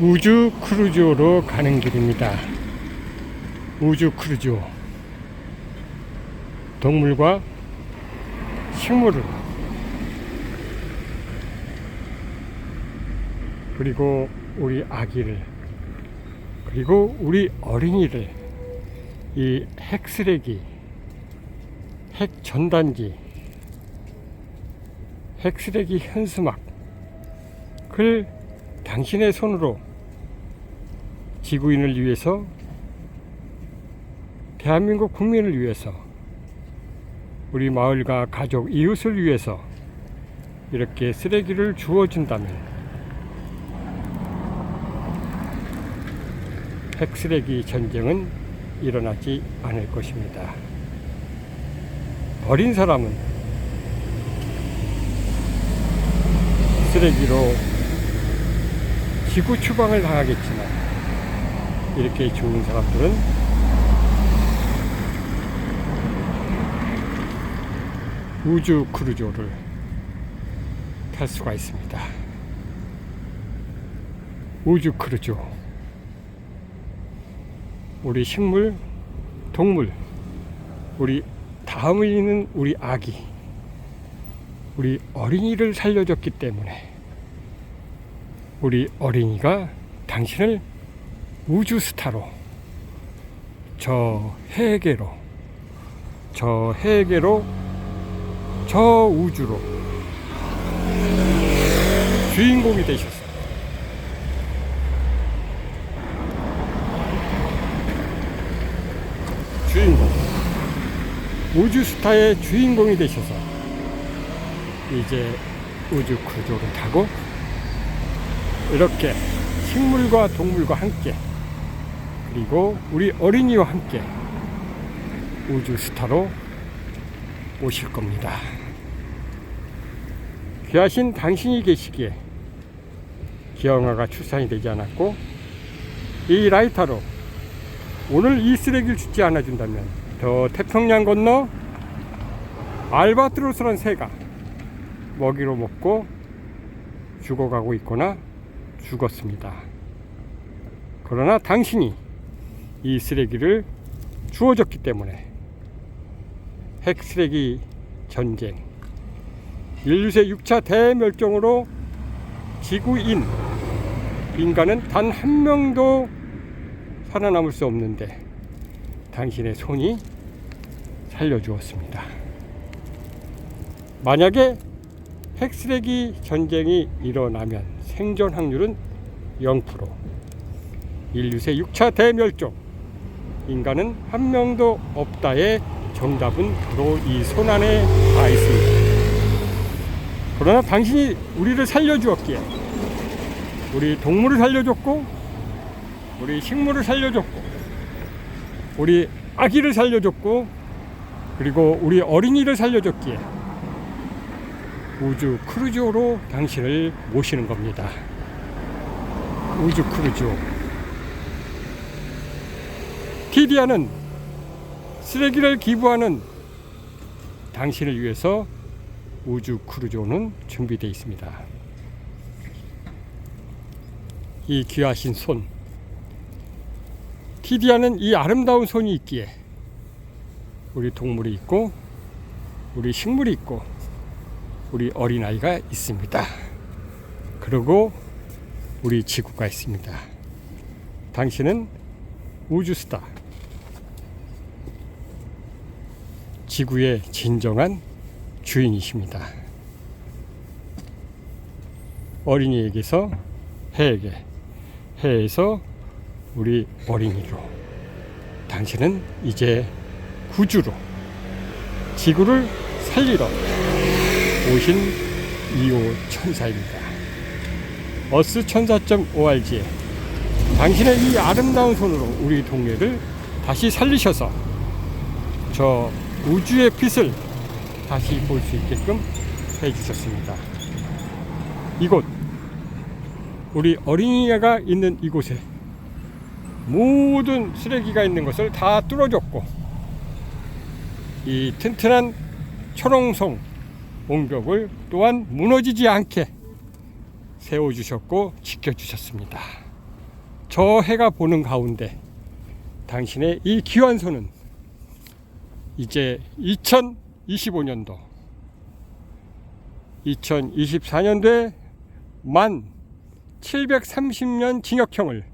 우주 크루즈로 가는 길입니다. 우주 크루즈. 동물과 식물을 그리고 우리 아기를 그리고 우리 어린이를 이 핵쓰레기 핵 전단지 핵쓰레기 현수막 을 당신의 손으로 지구인을 위해서 대한민국 국민을 위해서 우리 마을과 가족 이웃을 위해서 이렇게 쓰레기를 주어준다면 핵쓰레기 전쟁은 일어나지 않을 것입니다. 어린 사람은 쓰레기로 지구 추방을 당하겠지만 이렇게 죽는 사람들은 우주 크루즈를 탈 수가 있습니다. 우주 크루즈. 우리 식물, 동물, 우리 다음에 있는 우리 아기, 우리 어린이를 살려줬기 때문에 우리 어린이가 당신을 우주 스타로 저 해계로 저 해계로 저 우주로 주인공이 되셨어요. 주인공 우주 스타의 주인공이 되셔서 이제 우주 크루즈를 타고 이렇게 식물과 동물과 함께 그리고 우리 어린이와 함께 우주 스타로 오실 겁니다. 귀하신 당신이 계시기에 기영아가 출산이 되지 않았고 이 라이터로 오늘 이 쓰레기를 죽지 않아 준다면 더 태평양 건너 알바트로스란 새가 먹이로 먹고 죽어가고 있거나 죽었습니다. 그러나 당신이 이 쓰레기를 주어졌기 때문에 핵 쓰레기 전쟁, 인류의 6차 대멸종으로 지구인, 인간은 단 한 명도 살아남을 수 없는데 당신의 손이 살려주었습니다. 만약에 핵쓰레기 전쟁이 일어나면 생존 확률은 0%. 인류의 6차 대멸종. 인간은 한 명도 없다의 정답은 바로 이 손안에 다 있습니다. 그러나 당신이 우리를 살려주었기에 우리 동물을 살려줬고 우리 식물을 살려줬고 우리 아기를 살려줬고 그리고 우리 어린이를 살려줬기에 우주 크루즈로 당신을 모시는 겁니다. 우주 크루즈. 티디아는 쓰레기를 기부하는 당신을 위해서 우주 크루즈는 준비되어 있습니다. 이 귀하신 손. 티디아는 이 아름다운 손이 있기에 우리 동물이 있고 우리 식물이 있고 우리 어린아이가 있습니다. 그리고 우리 지구가 있습니다. 당신은 우주스타. 지구의 진정한 주인이십니다. 어린이에게서 해에게, 해에서 우리 어린이로. 당신은 이제 구주로 지구를 살리러 오신 2호 천사입니다. 어스 천사.org에 당신의 이 아름다운 손으로 우리 동네를 다시 살리셔서 저 우주의 빛을 다시 볼 수 있게끔 해주셨습니다. 이곳 우리 어린이가 있는 이곳에 모든 쓰레기가 있는 것을 다 뚫어줬고 이 튼튼한 초롱성 옹벽을 또한 무너지지 않게 세워주셨고 지켜주셨습니다. 저 해가 보는 가운데 당신의 이 귀한 손은 이제 2025년도 2024년도에 만 730년 징역형을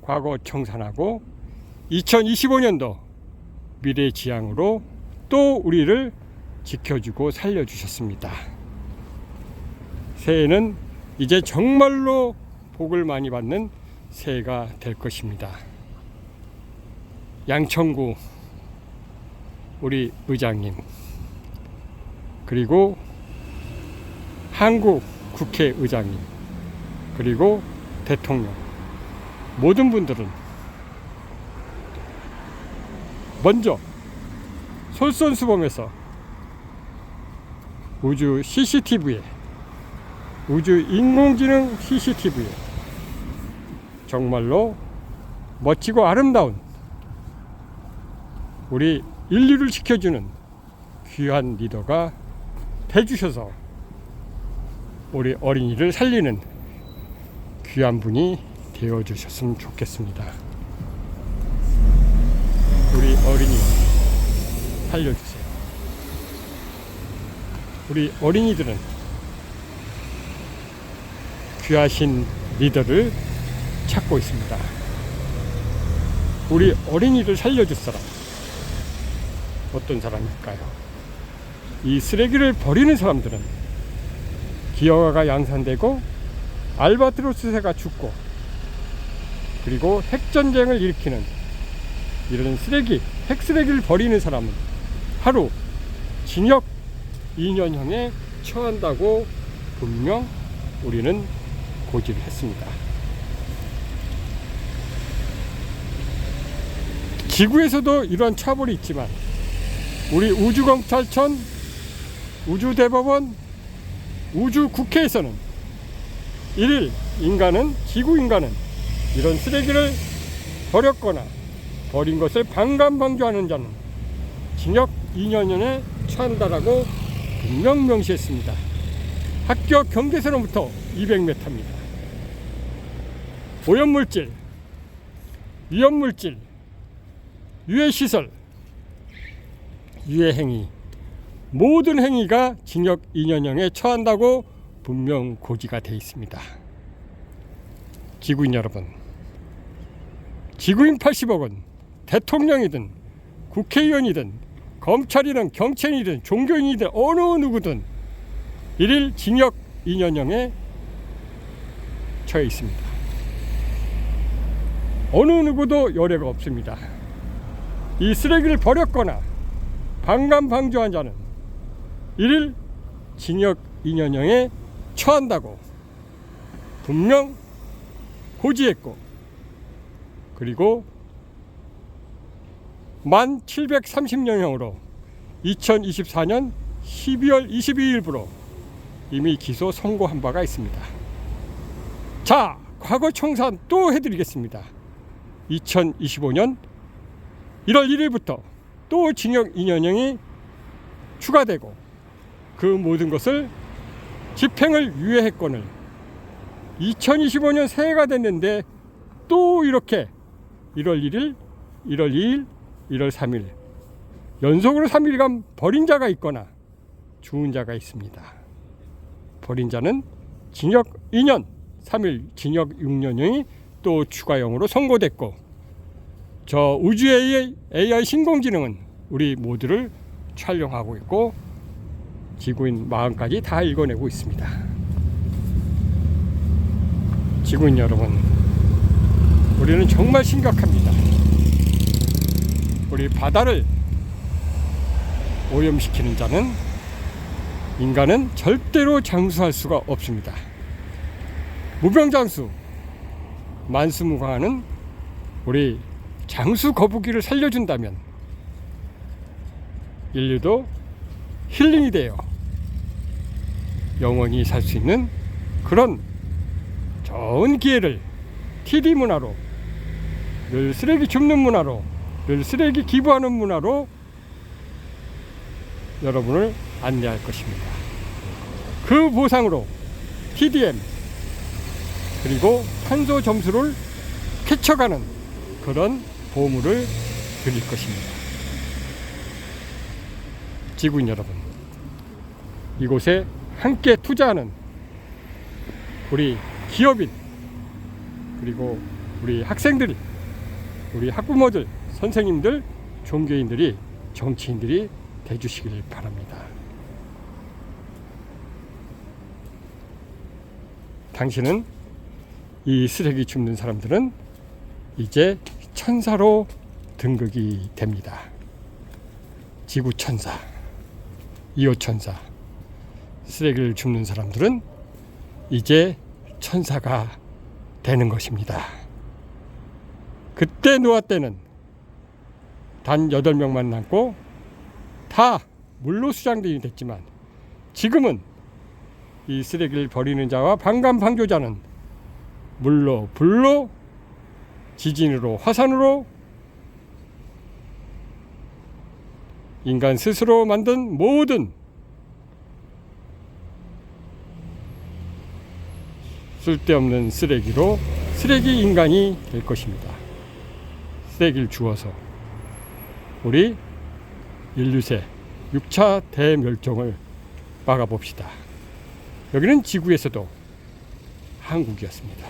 과거 청산하고 2025년도 미래 지향으로 또 우리를 지켜주고 살려주셨습니다. 새해는 이제 정말로 복을 많이 받는 새해가 될 것입니다. 양천구 우리 의장님 그리고 한국 국회의장님 그리고 대통령 모든 분들은 먼저 솔선수범해서 우주 CCTV에 우주 인공지능 CCTV에 정말로 멋지고 아름다운 우리 인류를 지켜주는 귀한 리더가 돼주셔서 우리 어린이를 살리는 귀한 분이 되어 주셨으면 좋겠습니다. 우리 어린이 살려주세요. 우리 어린이들은 귀하신 리더를 찾고 있습니다. 우리 어린이를 살려줄 사람 어떤 사람일까요? 이 쓰레기를 버리는 사람들은 기어가 양산되고 알바트로스 새가 죽고 그리고 핵전쟁을 일으키는 이런 쓰레기, 핵쓰레기를 버리는 사람은 하루 징역 2년형에 처한다고 분명 우리는 고지를 했습니다. 지구에서도 이러한 처벌이 있지만 우리 우주검찰청, 우주대법원, 우주국회에서는 일일 인간은 지구 인간은 이런 쓰레기를 버렸거나 버린 것을 방관방조하는 자는 징역 2년년에 처한다라고 분명 명시했습니다. 학교 경계선으로부터 200m입니다. 오염물질, 위험물질, 유해시설, 유해행위 모든 행위가 징역 2년형에 처한다고 분명 고지가 되어 있습니다. 지구인 여러분, 지구인 80억은 대통령이든 국회의원이든 검찰이든 경찰이든 종교인이든 어느 누구든 일일 징역 2년형에 처해 있습니다. 어느 누구도 여례가 없습니다. 이 쓰레기를 버렸거나 방관방조한 자는 일일 징역 2년형에 처한다고 분명 고지했고 그리고 만 730년형으로 2024년 12월 22일부로 이미 기소 선고한 바가 있습니다. 자, 과거 청산 또 해드리겠습니다. 2025년 1월 1일부터 또 징역 2년형이 추가되고 그 모든 것을 집행을 유예했건을 2025년 새해가 됐는데 또 이렇게 1월 1일, 1월 2일, 1월 3일 연속으로 3일간 버린 자가 있거나 죽은 자가 있습니다. 버린 자는 징역 2년, 3일 징역 6년형이 또 추가형으로 선고됐고 저 우주의 AI 신공지능은 우리 모두를 촬영하고 있고 지구인 마음까지 다 읽어내고 있습니다. 지구인 여러분, 우리는 정말 심각합니다. 우리 바다를 오염시키는 자는 인간은 절대로 장수할 수가 없습니다. 무병장수, 만수무강하는 우리 장수 거북이를 살려준다면 인류도 힐링이 되어 영원히 살 수 있는 그런 좋은 기회를 TD 문화로 늘 쓰레기 줍는 문화로 늘 쓰레기 기부하는 문화로 여러분을 안내할 것입니다. 그 보상으로 TDM 그리고 탄소 점수를 쾌쳐가는 그런 보물을 드릴 것입니다. 지구인 여러분, 이곳에 함께 투자하는 우리 기업인 그리고 우리 학생들, 우리 학부모들, 선생님들, 종교인들이 정치인들이 돼주시길 바랍니다. 당신은 이 쓰레기 줍는 사람들은 이제 천사로 등극이 됩니다. 지구 천사, 이호 천사, 쓰레기를 줍는 사람들은 이제 천사가 되는 것입니다. 그때 노아 때는 단 8명만 남고 다 물로 수장들이 됐지만 지금은 이 쓰레기를 버리는 자와 방간방조자는 물로 불로 지진으로 화산으로 인간 스스로 만든 모든 쓸데없는 쓰레기로 쓰레기 인간이 될 것입니다. 쓰레기를 주어서 우리 인류세 6차 대멸종을 막아봅시다. 여기는 지구에서도 한국이었습니다.